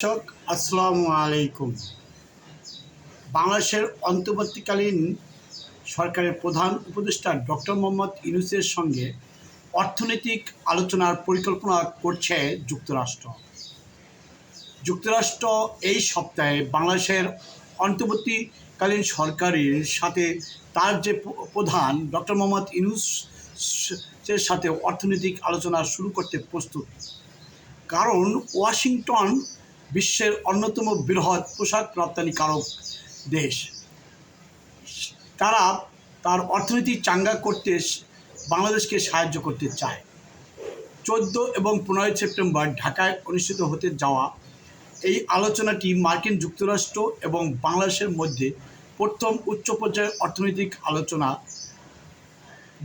দর্শক, আসসালামু আলাইকুম। বাংলাদেশের অন্তর্বর্তীকালীন সরকারের প্রধান উপদেষ্টা ডক্টর মোহাম্মদ ইউনুসের সঙ্গে অর্থনৈতিক আলোচনার পরিকল্পনা করছে যুক্তরাষ্ট্র। যুক্তরাষ্ট্র এই সপ্তাহে বাংলাদেশের অন্তর্বর্তীকালীন সরকারের সাথে তার যে প্রধান ডক্টর মোহাম্মদ ইউনুসের সাথে অর্থনৈতিক আলোচনা শুরু করতে প্রস্তুত। কারণ ওয়াশিংটন বিশ্বের অন্যতম বৃহৎ পোশাক রপ্তানিকারক দেশ। তারা তার অর্থনীতি চাঙ্গা করতে বাংলাদেশকে সাহায্য করতে চায়। চোদ্দ এবং পনেরোই সেপ্টেম্বর ঢাকায় অনুষ্ঠিত হতে যাওয়া এই আলোচনাটি মার্কিন যুক্তরাষ্ট্র এবং বাংলাদেশের মধ্যে প্রথম উচ্চ পর্যায়ের অর্থনৈতিক আলোচনা,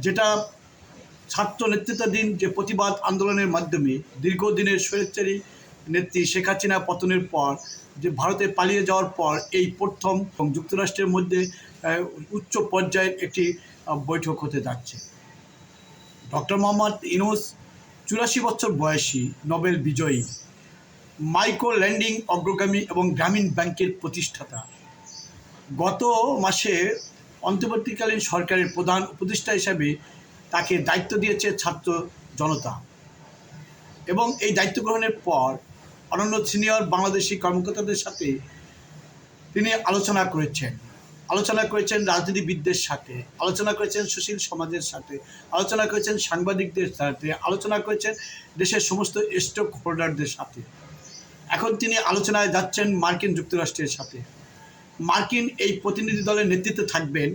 যেটা ছাত্র নেতৃত্বাধীন যে প্রতিবাদ আন্দোলনের মাধ্যমে দীর্ঘদিনের স্বৈরাচারী নেত্রী শেখ হাসিনা পতনের পর, যে ভারতে পালিয়ে যাওয়ার পর এই প্রথম যুক্তরাষ্ট্রের মধ্যে উচ্চ পর্যায়ের একটি বৈঠক হতে যাচ্ছে। ডক্টর মোহাম্মদ ইনুস চুরাশি বছর বয়সী, নোবেল বিজয়ী মাইক্রো ল্যান্ডিং অগ্রগামী এবং গ্রামীণ ব্যাংকের প্রতিষ্ঠাতা। গত মাসে অন্তর্বর্তীকালীন সরকারের প্রধান উপদেষ্টা হিসাবে তাকে দায়িত্ব দিয়েছে ছাত্র জনতা। এবং এই দায়িত্ব গ্রহণের পর অনন্য সিনিয়র বাংলাদেশি কর্মকর্তাদের সাথে তিনি আলোচনা করেছেন। আলোচনা করেছেন রাজনীতিবিদদের সাথে, আলোচনা করেছেন সুশীল সমাজের সাথে, আলোচনা করেছেন সাংবাদিকদের সাথে, আলোচনা করেছেন দেশের সমস্ত স্টক হোল্ডারদের সাথে। এখন তিনি আলোচনায় যাচ্ছেন মার্কিন যুক্তরাষ্ট্রের সাথে। মার্কিন এই প্রতিনিধি দলের নেতৃত্বে থাকবেন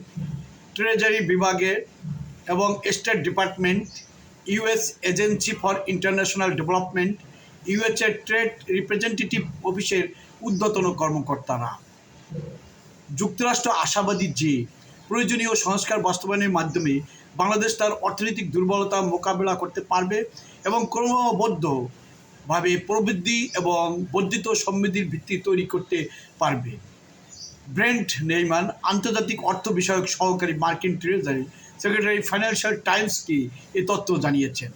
ট্রেজারি বিভাগের এবং state department, US agency for international development ইউএসএর trade representative অফিসের ঊর্ধ্বতন কর্মকর্তারা। যুক্তরাষ্ট্র আশাবাদী যে প্রয়োজনীয় সংস্কার বাস্তবায়নের মাধ্যমে বাংলাদেশ তার অর্থনৈতিক দুর্বলতা মোকাবেলা করতে পারবে এবং ক্রমবদ্ধভাবে প্রবৃদ্ধি এবং বর্ধিত সমৃদ্ধির ভিত্তি তৈরি করতে পারবে। ব্রেন্ট নেইমান, আন্তর্জাতিক অর্থ বিষয়ক সহকারী মার্কিন ট্রেজারি সেক্রেটারি ফাইন্যান্সিয়াল টাইমসকে এ তথ্য জানিয়েছেন।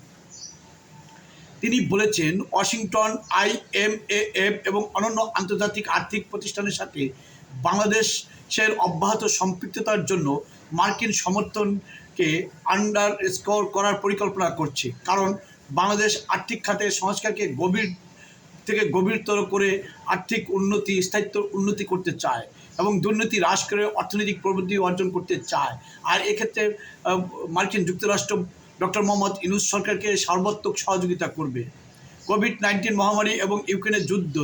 তিনি বলেছেন, ওয়াশিংটন আইএমএএফ এবং অন্যান্য আন্তর্জাতিক আর্থিক প্রতিষ্ঠানের সাথে বাংলাদেশের অব্যাহত সম্পৃক্ততার জন্য মার্কিন সমর্থনকে আন্ডার স্কোর করার পরিকল্পনা করছে। কারণ, বাংলাদেশ আর্থিক খাতে সংস্কারকে গভীর, থেকে গভীরতর করে আর্থিক উন্নতি, স্থায়িত্ব উন্নতি করতে চায় এবং দুর্নীতি হ্রাস করে অর্থনৈতিক প্রবৃদ্ধি অর্জন করতে চায়। আর এক্ষেত্রে মার্কিন যুক্তরাষ্ট্র ডক্টর মোহাম্মদ ইনুস সরকারকে সর্বাত্মক সহযোগিতা করবে। কোভিড নাইন্টিন মহামারী এবং ইউক্রেনের যুদ্ধ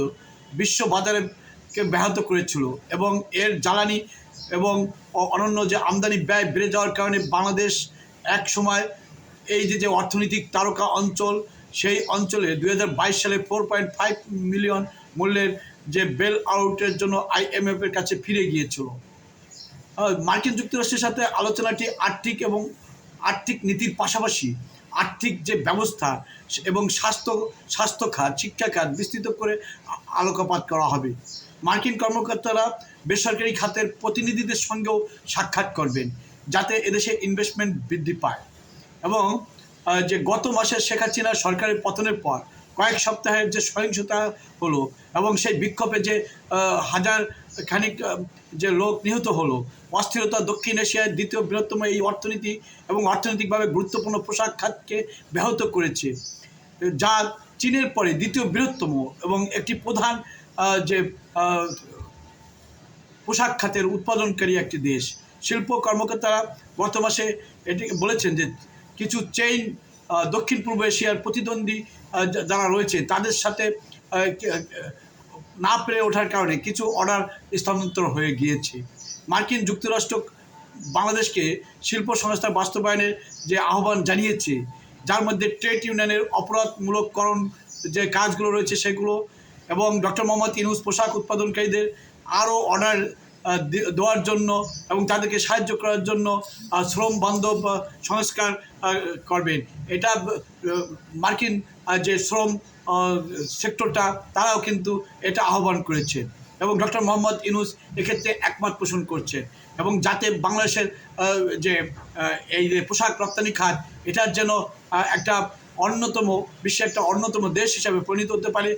বিশ্ব বাজারকে ব্যাহত করেছিল এবং এর জ্বালানি এবং অনন্য যে আমদানি ব্যয় বেড়ে যাওয়ার কারণে বাংলাদেশ এক সময় এই যে যে অর্থনৈতিক তারকা অঞ্চল, সেই অঞ্চলে দু হাজার বাইশ সালে ফোর পয়েন্ট ফাইভ মিলিয়ন মূল্যের যে বেল আউটের জন্য আইএমএফ এর কাছে ফিরে গিয়েছিল। মার্কিন যুক্তরাষ্ট্রের সাথে আলোচনাটি আর্থিক এবং আর্থিক নীতির পাশাপাশি আর্থিক যে ব্যবস্থা এবং স্বাস্থ্য স্বাস্থ্য খাত, শিক্ষা খাত বিস্তৃত করে আলোকপাত করা হবে। মার্কিন কর্মকর্তারা বেসরকারি খাতের প্রতিনিধিদের সঙ্গেও সাক্ষাৎ করবেন, যাতে এদেশে ইনভেস্টমেন্ট বৃদ্ধি পায়। এবং যে গত মাসে শেখ হাসিনা সরকারের পতনের পর কয়েক সপ্তাহের যে সহিংসতা হলো এবং সেই বিক্ষোভে যে হাজার খানিক যে লোক নিহত হলো অস্থিরতা, দক্ষিণ এশিয়ার দ্বিতীয় বৃহত্তম এই অর্থনীতি এবং অর্থনৈতিকভাবে গুরুত্বপূর্ণ পোশাক খাতকে ব্যাহত করেছে। যা চীনের পরে দ্বিতীয় বৃহত্তম এবং একটি প্রধান যে পোশাক খাতের উৎপাদনকারী একটি দেশ। শিল্প কর্মকর্তারা গত মাসে এটি বলেছেন যে, কিছু চেইন দক্ষিণ পূর্ব এশিয়ার প্রতিদ্বন্দ্বী যারা রয়েছে, তাদের সাথে না পেরে ওঠার কারণে কিছু অর্ডার স্থানান্তর হয়ে গিয়েছে। মার্কিন যুক্তরাষ্ট্র বাংলাদেশকে শিল্প সংস্থার বাস্তবায়নের যে আহ্বান জানিয়েছে, যার মধ্যে ট্রেড ইউনিয়নের অপরাধমূলককরণ যে কাজগুলো রয়েছে সেগুলো এবং ডক্টর মোহাম্মদ ইনুস পোশাক উৎপাদনকারীদের আরও অর্ডার দেওয়ার জন্য এবং তাদেরকে সাহায্য করার জন্য শ্রম বান্ধব সংস্কার করবেন। এটা মার্কিন যে শ্রম সেক্টরটা, তারাও কিন্তু এটা আহ্বান করেছে। এবং ডক্টর মোহাম্মদ ইনুস এক্ষেত্রে একমত পোষণ করছে। এবং যাতে বাংলাদেশের যে এই যে পোশাক রপ্তানি খাত, এটার যেন একটা অন্যতম, বিশ্বের একটা অন্যতম দেশ হিসাবে পরিণত হতে পারে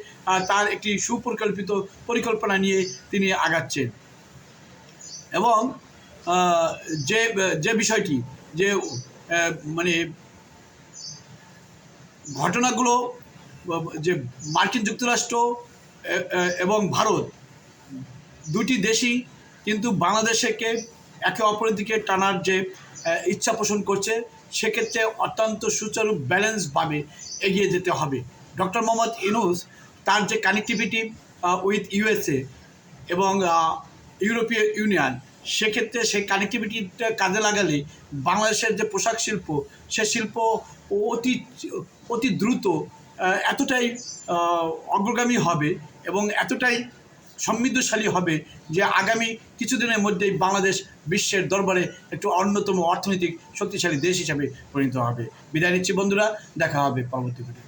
তার একটি সুপরিকল্পিত পরিকল্পনা নিয়ে তিনি আগাচ্ছেন। এবং যে যে বিষয়টি, যে মানে ঘটনাগুলো, যে মার্কিন যুক্তরাষ্ট্র এবং ভারত দুটি দেশই কিন্তু বাংলাদেশকে একে অপরের দিকে টানার যে ইচ্ছা পোষণ করছে, সেক্ষেত্রে অত্যন্ত সুচারু ব্যালেন্সভাবে এগিয়ে যেতে হবে। ডক্টর মোহাম্মদ ইনুস তার যে কানেক্টিভিটি উইথ ইউএসএ এবং ইউরোপীয় ইউনিয়ন, সেক্ষেত্রে সেই কানেক্টিভিটিটা কাজে লাগালে বাংলাদেশের যে পোশাক শিল্প, সে শিল্প অতি অতি দ্রুত এতটাই অগ্রগামী হবে এবং এতটাই সমৃদ্ধশালী হবে যে আগামী কিছুদিনের মধ্যেই বাংলাদেশ বিশ্বের দরবারে একটু অন্যতম অর্থনৈতিক শক্তিশালী দেশ হিসাবে পরিণত হবে। বিদায় নিচ্ছি বন্ধুরা, দেখা হবে পরবর্তী ভিডিও